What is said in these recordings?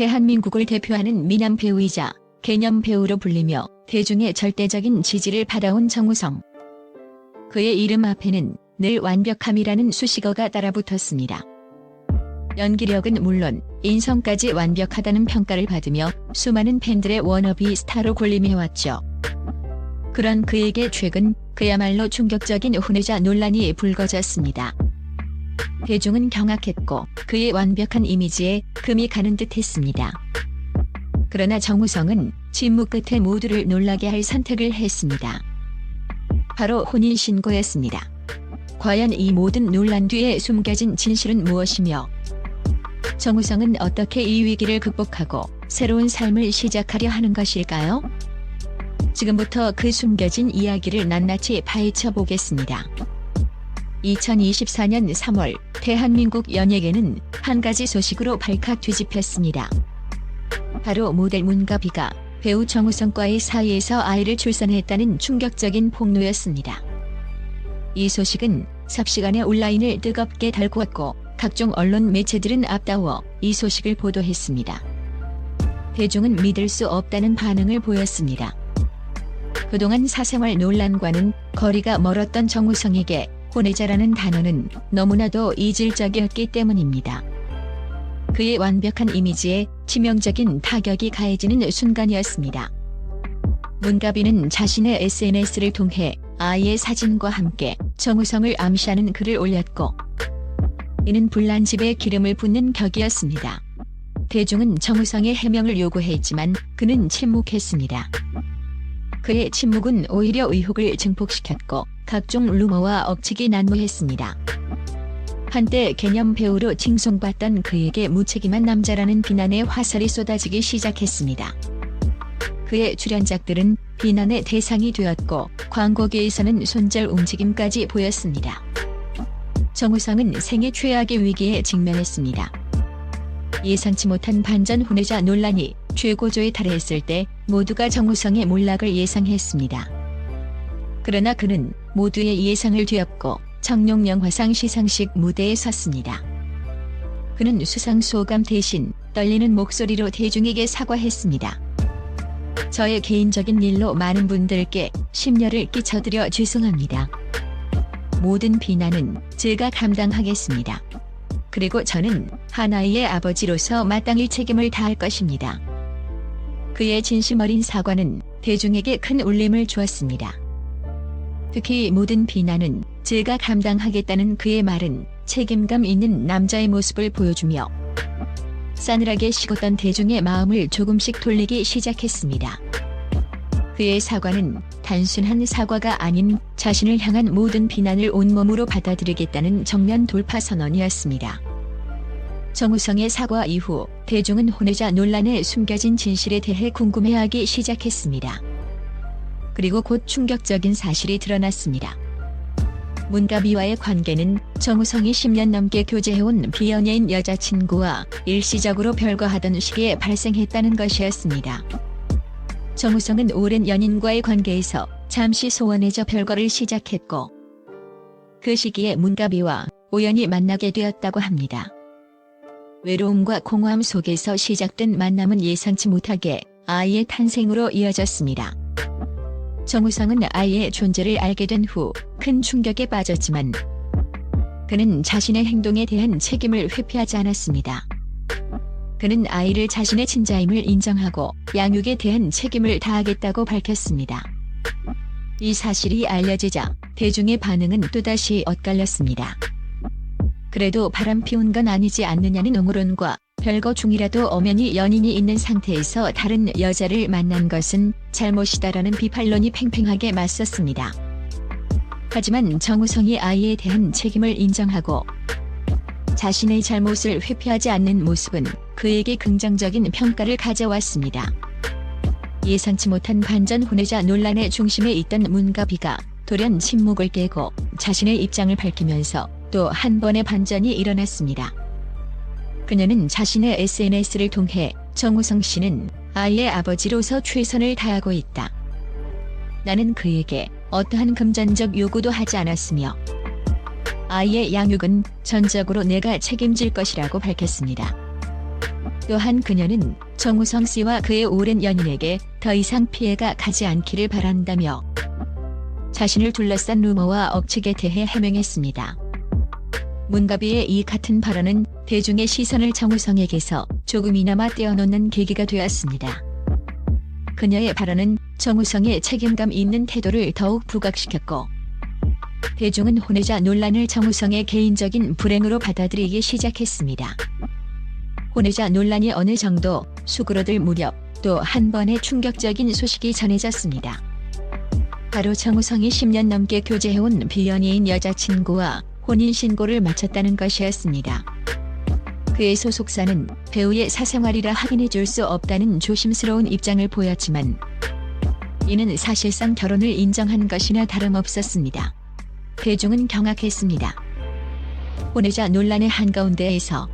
대한민국을 대표하는 미남 배우이자 개념 배우로 불리며 대중의 절대적인 지지를 받아온 정우성. 그의 이름 앞에는 늘 완벽함이라는 수식어가 따라붙었습니다. 연기력은 물론 인성까지 완벽하다는 평가를 받으며 수많은 팬들의 워너비 스타로 군림해왔죠. 그런 그에게 최근 그야말로 충격적인 혼외자 논란이 불거졌습니다. 대중은 경악했고 그의 완벽한 이미지에 금이 가는 듯 했습니다. 그러나 정우성은 침묵 끝에 모두를 놀라게 할 선택을 했습니다. 바로 혼인 신고였습니다. 과연 이 모든 논란 뒤에 숨겨진 진실은 무엇이며 정우성은 어떻게 이 위기를 극복하고 새로운 삶을 시작하려 하는 것일까요? 지금부터 그 숨겨진 이야기를 낱낱이 파헤쳐 보겠습니다. 2024년 3월 대한민국 연예계는 한 가지 소식으로 발칵 뒤집혔습니다. 바로 모델 문가비가 배우 정우성과의 사이에서 아이를 출산했다는 충격적인 폭로였습니다. 이 소식은 삽시간에 온라인을 뜨겁게 달구었고 각종 언론 매체들은 앞다워 이 소식을 보도했습니다. 대중은 믿을 수 없다는 반응을 보였습니다. 그동안 사생활 논란과는 거리가 멀었던 정우성에게 혼외자라는 단어는 너무나도 이질적이었기 때문입니다. 그의 완벽한 이미지에 치명적인 타격이 가해지는 순간이었습니다. 문가비는 자신의 SNS를 통해 아이의 사진과 함께 정우성을 암시하는 글을 올렸고 이는 불난 집에 기름을 붓는 격이었습니다. 대중은 정우성의 해명을 요구했지만 그는 침묵했습니다. 그의 침묵은 오히려 의혹을 증폭시켰고 각종 루머와 억측이 난무했습니다. 한때 개념 배우로 칭송받던 그에게 무책임한 남자라는 비난의 화살이 쏟아지기 시작했습니다. 그의 출연작들은 비난의 대상이 되었고 광고계에서는 손절 움직임까지 보였습니다. 정우성은 생애 최악의 위기에 직면했습니다. 예상치 못한 반전 혼외자 논란이 최고조에 달했을 때 모두가 정우성의 몰락을 예상했습니다. 그러나 그는 모두의 예상을 뒤엎고 청룡영화상 시상식 무대에 섰습니다. 그는 수상 소감 대신 떨리는 목소리로 대중에게 사과했습니다. 저의 개인적인 일로 많은 분들께 심려를 끼쳐드려 죄송합니다. 모든 비난은 제가 감당하겠습니다. 그리고 저는 하나이의 아버지로서 마땅히 책임을 다할 것입니다. 그의 진심 어린 사과는 대중에게 큰 울림을 주었습니다. 특히 모든 비난은 제가 감당하겠다는 그의 말은 책임감 있는 남자의 모습을 보여주며 싸늘하게 식었던 대중의 마음을 조금씩 돌리기 시작했습니다. 그의 사과는 단순한 사과가 아닌 자신을 향한 모든 비난을 온몸으로 받아들이겠다는 정면 돌파 선언이었습니다. 정우성의 사과 이후 대중은 혼외자 논란에 숨겨진 진실에 대해 궁금해하기 시작했습니다. 그리고 곧 충격적인 사실이 드러났습니다. 문가비와의 관계는 정우성이 10년 넘게 교제해온 비연예인 여자친구와 일시적으로 별거하던 시기에 발생했다는 것이었습니다. 정우성은 오랜 연인과의 관계에서 잠시 소원해져 별거를 시작했고 그 시기에 문가비와 우연히 만나게 되었다고 합니다. 외로움과 공허함 속에서 시작된 만남은 예상치 못하게 아이의 탄생으로 이어졌습니다. 정우성은 아이의 존재를 알게 된 후 큰 충격에 빠졌지만 그는 자신의 행동에 대한 책임을 회피하지 않았습니다. 그는 아이를 자신의 친자임을 인정하고 양육에 대한 책임을 다하겠다고 밝혔습니다. 이 사실이 알려지자 대중의 반응은 또다시 엇갈렸습니다. 그래도 바람 피운 건 아니지 않느냐는 옹호론과 별거 중이라도 엄연히 연인이 있는 상태에서 다른 여자를 만난 것은 잘못이다라는 비판론이 팽팽하게 맞섰습니다. 하지만 정우성이 아이에 대한 책임을 인정하고 자신의 잘못을 회피하지 않는 모습은 그에게 긍정적인 평가를 가져왔습니다. 예상치 못한 반전 혼외자 논란의 중심에 있던 문가비가 돌연 침묵을 깨고 자신의 입장을 밝히면서 또 한 번의 반전이 일어났습니다. 그녀는 자신의 SNS를 통해 정우성 씨는 아이의 아버지로서 최선을 다하고 있다. 나는 그에게 어떠한 금전적 요구도 하지 않았으며 아이의 양육은 전적으로 내가 책임질 것이라고 밝혔습니다. 또한 그녀는 정우성 씨와 그의 오랜 연인에게 더 이상 피해가 가지 않기를 바란다며 자신을 둘러싼 루머와 억측에 대해 해명했습니다. 문가비의 이 같은 발언은 대중의 시선을 정우성에게서 조금이나마 떼어놓는 계기가 되었습니다. 그녀의 발언은 정우성의 책임감 있는 태도를 더욱 부각시켰고 대중은 혼외자 논란을 정우성의 개인적인 불행으로 받아들이기 시작했습니다. 혼외자 논란이 어느 정도 수그러들 무렵 또 한 번의 충격적인 소식이 전해졌습니다. 바로 정우성이 10년 넘게 교제해온 빌연이인 여자친구와 혼인신고를 마쳤다는 것이었습니다. 그의 소속사는 배우의 사생활이라 확인해 줄 수 없다는 조심스러운 입장을 보였지만 이는 사실상 결혼을 인정한 것이나 다름없었습니다. 대중은 경악했습니다. 혼외자 논란의 한가운데에서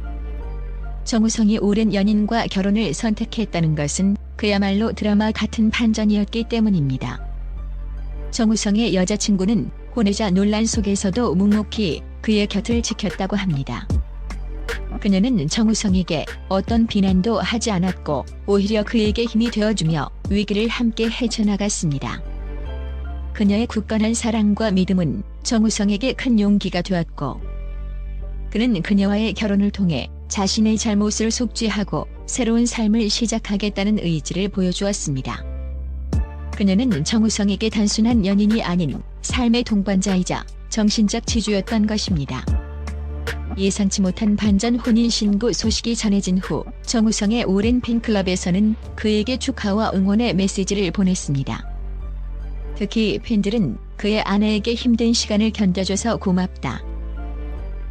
정우성이 오랜 연인과 결혼을 선택했다는 것은 그야말로 드라마 같은 반전이었기 때문입니다. 정우성의 여자친구는 혼외자 논란 속에서도 묵묵히 그의 곁을 지켰다고 합니다. 그녀는 정우성에게 어떤 비난도 하지 않았고 오히려 그에게 힘이 되어주며 위기를 함께 헤쳐나갔습니다. 그녀의 굳건한 사랑과 믿음은 정우성에게 큰 용기가 되었고 그는 그녀와의 결혼을 통해 자신의 잘못을 속죄하고 새로운 삶을 시작하겠다는 의지를 보여주었습니다. 그녀는 정우성에게 단순한 연인이 아닌 삶의 동반자이자 정신적 지주였던 것입니다. 예상치 못한 반전 혼인 신고 소식이 전해진 후 정우성의 오랜 팬클럽에서는 그에게 축하와 응원의 메시지를 보냈습니다. 특히 팬들은 그의 아내에게 힘든 시간을 견뎌줘서 고맙다.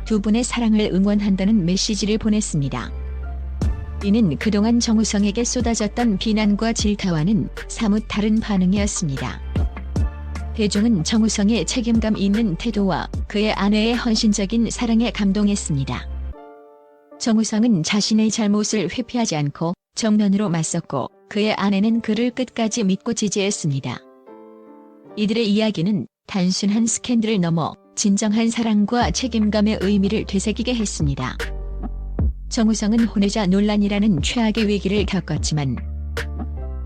두 분의 사랑을 응원한다는 메시지를 보냈습니다. 이는 그동안 정우성에게 쏟아졌던 비난과 질타와는 사뭇 다른 반응이었습니다. 대중은 정우성의 책임감 있는 태도와 그의 아내의 헌신적인 사랑에 감동했습니다. 정우성은 자신의 잘못을 회피하지 않고 정면으로 맞섰고 그의 아내는 그를 끝까지 믿고 지지했습니다. 이들의 이야기는 단순한 스캔들을 넘어 진정한 사랑과 책임감의 의미를 되새기게 했습니다. 정우성은 혼외자 논란이라는 최악의 위기를 겪었지만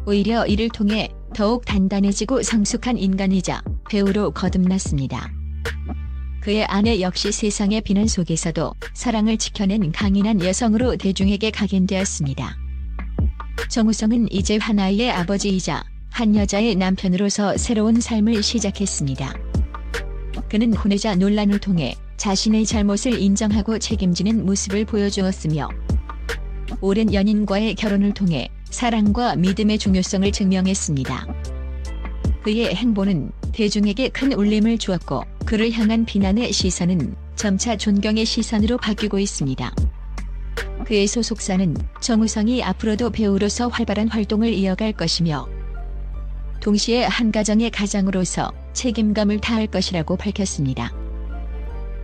오히려 이를 통해 더욱 단단해지고 성숙한 인간이자 배우로 거듭났습니다. 그의 아내 역시 세상의 비난 속에서도 사랑을 지켜낸 강인한 여성으로 대중에게 각인되었습니다. 정우성은 이제 하나의 아버지이자 한 여자의 남편으로서 새로운 삶을 시작했습니다. 그는 혼외자 논란을 통해 자신의 잘못을 인정하고 책임지는 모습을 보여주었으며 오랜 연인과의 결혼을 통해 사랑과 믿음의 중요성을 증명했습니다. 그의 행보는 대중에게 큰 울림을 주었고 그를 향한 비난의 시선은 점차 존경의 시선으로 바뀌고 있습니다. 그의 소속사는 정우성이 앞으로도 배우로서 활발한 활동을 이어갈 것이며 동시에 한 가정의 가장으로서 책임감을 다할 것이라고 밝혔습니다.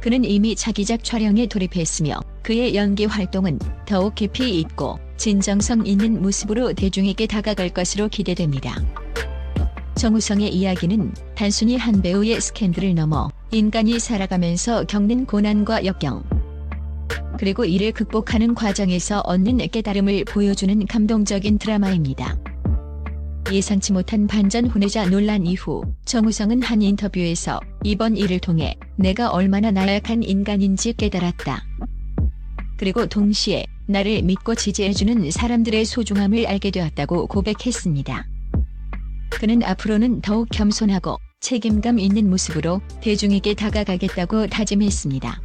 그는 이미 차기작 촬영에 돌입했으며 그의 연기 활동은 더욱 깊이 있고 진정성 있는 모습으로 대중에게 다가갈 것으로 기대됩니다. 정우성의 이야기는 단순히 한 배우의 스캔들을 넘어 인간이 살아가면서 겪는 고난과 역경, 그리고 이를 극복하는 과정에서 얻는 깨달음을 보여주는 감동적인 드라마입니다. 예상치 못한 반전 혼외자 논란 이후 정우성은 한 인터뷰에서 이번 일을 통해 내가 얼마나 나약한 인간인지 깨달았다. 그리고 동시에 나를 믿고 지지해주는 사람들의 소중함을 알게 되었다고 고백했습니다. 그는 앞으로는 더욱 겸손하고 책임감 있는 모습으로 대중에게 다가가겠다고 다짐했습니다.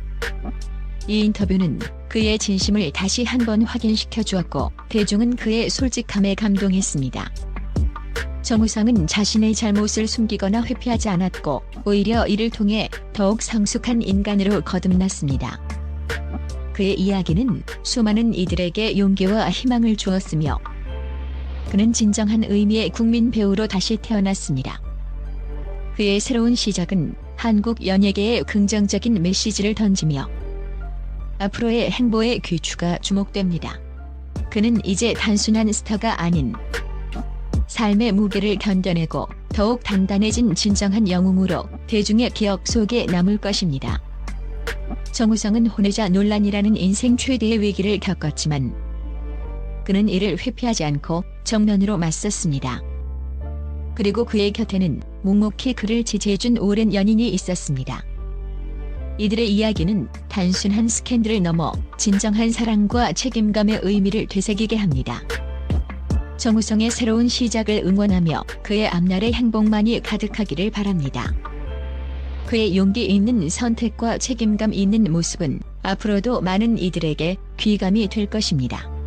이 인터뷰는 그의 진심을 다시 한번 확인시켜 주었고 대중은 그의 솔직함에 감동했습니다. 정우성은 자신의 잘못을 숨기거나 회피하지 않았고 오히려 이를 통해 더욱 성숙한 인간으로 거듭났습니다. 그의 이야기는 수많은 이들에게 용기와 희망을 주었으며 그는 진정한 의미의 국민 배우로 다시 태어났습니다. 그의 새로운 시작은 한국 연예계에 긍정적인 메시지를 던지며 앞으로의 행보의 귀추가 주목됩니다. 그는 이제 단순한 스타가 아닌 삶의 무게를 견뎌내고 더욱 단단해진 진정한 영웅으로 대중의 기억 속에 남을 것입니다. 정우성은 혼외자 논란이라는 인생 최대의 위기를 겪었지만 그는 이를 회피하지 않고 정면으로 맞섰습니다. 그리고 그의 곁에는 묵묵히 그를 지지해준 오랜 연인이 있었습니다. 이들의 이야기는 단순한 스캔들을 넘어 진정한 사랑과 책임감의 의미를 되새기게 합니다. 정우성의 새로운 시작을 응원하며 그의 앞날의 행복만이 가득하기를 바랍니다. 그의 용기 있는 선택과 책임감 있는 모습은 앞으로도 많은 이들에게 귀감이 될 것입니다.